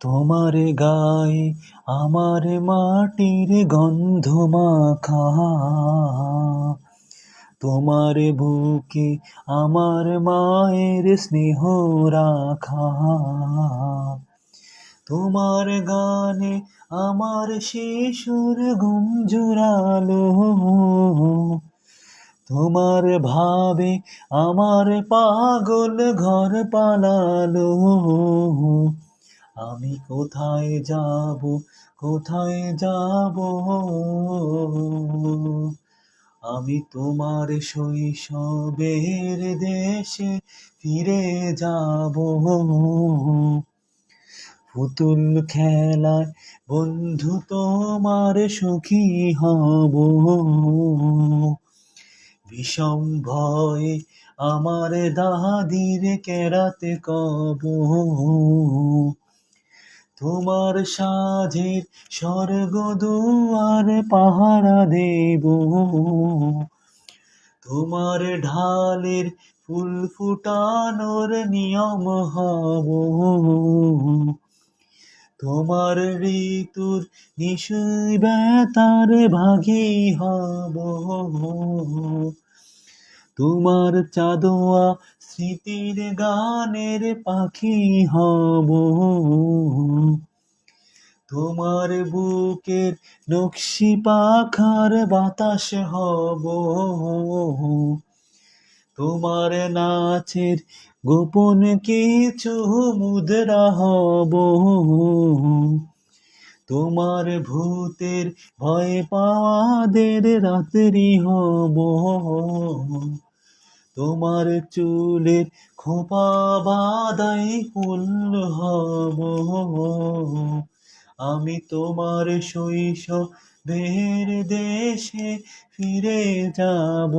তোমার গায়ে আমার মাটির গন্ধ মাখা। তোমার বুকে আমার মায়ের স্নেহ রাখা। তোমার গানে আমার শিশুর ঘুম তোমার ভাবে আমার পাগল ঘর পালালো। আমি কোথায় যাব? কোথায় যাব? আমি তোমার শৈশবের দেশে ফিরে যাব। পুতুল খেলায় বন্ধু তোমার সুখী হব। বিষম ভয়ে আমার দাদির কেরাতে কব। তোমার সাজের স্বর্গ দুয়ার পাহারা দেব। তোমার ঢালের ফুল ফুটানোর নিয়ম হব। তোমার ঋতুর নিশুই বেতার ভাগী হব। তোমার চাদোয়া স্মৃতির গানের পাখি হব। তোমার বুকের নকশি পাখার বাতাস হব। তোমার নাচের গোপন কিছু মুদ্রা হব। তোমার ভূতের ভয় পাওয়াদের রাত্রি হব। তোমার চুলের খোপা বাদাই ফুল হব। আমি তোমার শৈশবের দেশে ফিরে যাব।